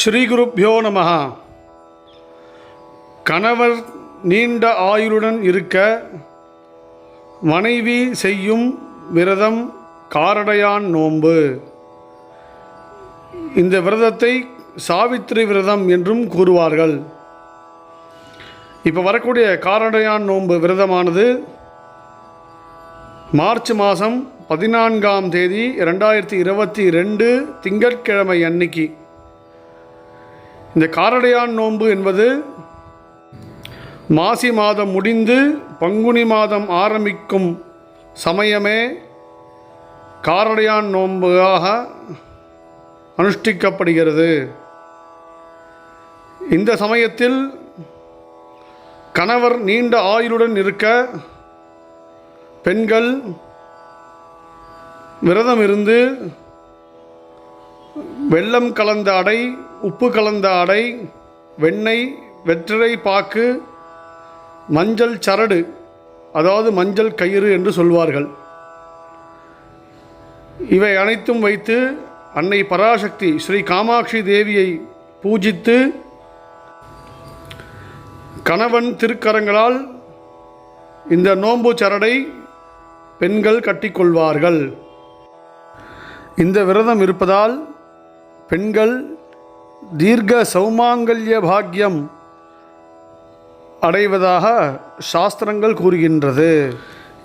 ஸ்ரீகுருப்பியோ நம கணவர் நீண்ட ஆயுளுடன் இருக்க மனைவி செய்யும் விரதம் காரடையான் நோன்பு. இந்த விரதத்தை சாவித்திரி விரதம் என்றும் கூறுவார்கள். இப்போ வரக்கூடிய காரடையான் நோன்பு விரதமானது மார்ச் மாதம் பதினான்காம் தேதி ரெண்டாயிரத்தி இருபத்தி ரெண்டு திங்கட்கிழமை அன்னைக்கு. இந்த காரடையான் நோன்பு என்பது மாசி மாதம் முடிந்து பங்குனி மாதம் ஆரம்பிக்கும் சமயமே காரடையான் நோன்புகாக அனுஷ்டிக்கப்படுகிறது. இந்த சமயத்தில் கணவர் நீண்ட ஆயுளுடன் இருக்க பெண்கள் விரதம் இருந்து வெள்ளம் கலந்த அடை உப்பு கலந்த அடை வெண்ணெய் வெற்றிலை பாக்கு மஞ்சள் சரடு அதாவது மஞ்சள் கயிறு என்று சொல்வார்கள். இவை அனைத்தும் வைத்து அன்னை பராசக்தி ஸ்ரீ காமாட்சி தேவியை பூஜித்து கணவன் திருக்கரங்களால் இந்த நோன்பு சரடை பெண்கள் கட்டிக்கொள்வார்கள். இந்த விரதம் இருப்பதால் பெண்கள் தீர்க்க சௌமாங்கல்ய பாக்கியம் அடைவதாக சாஸ்திரங்கள் கூறுகின்றது.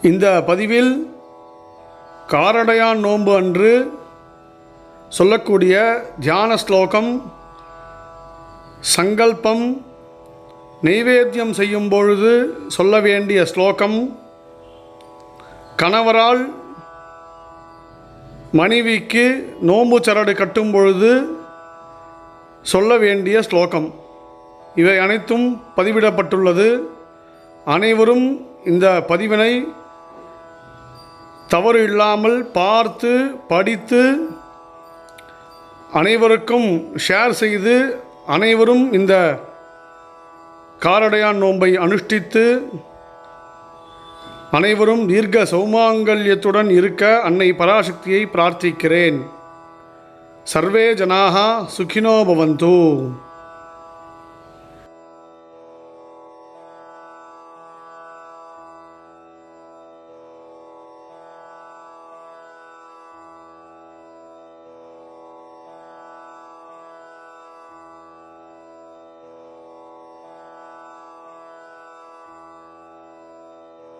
இந்த பதிவில் காரடையான் நோன்பு அன்று சொல்லக்கூடிய தியான ஸ்லோகம் சங்கல்பம் நெய்வேத்தியம் செய்யும் பொழுது சொல்ல வேண்டிய ஸ்லோகம் கணவரால் மனைவிக்கு நோம்பு சரடு கட்டும் பொழுது சொல்ல வேண்டிய ஸ்லோகம். இவை அனைத்தும் பதிவிடப்பட்டுள்ளது. அனைவரும் இந்த பதிவினை தவறு இல்லாமல் பார்த்து படித்து அனைவருக்கும் ஷேர் செய்து அனைவரும் இந்த காரடையான் நோன்பை அனுஷ்டித்து அனைவரும் தீர்க்க சௌமாங்கல்யத்துடன் இருக்க அன்னை பராசக்தியை பிரார்த்திக்கிறேன். சர்வே ஜனாக சுகினோ பவந்து.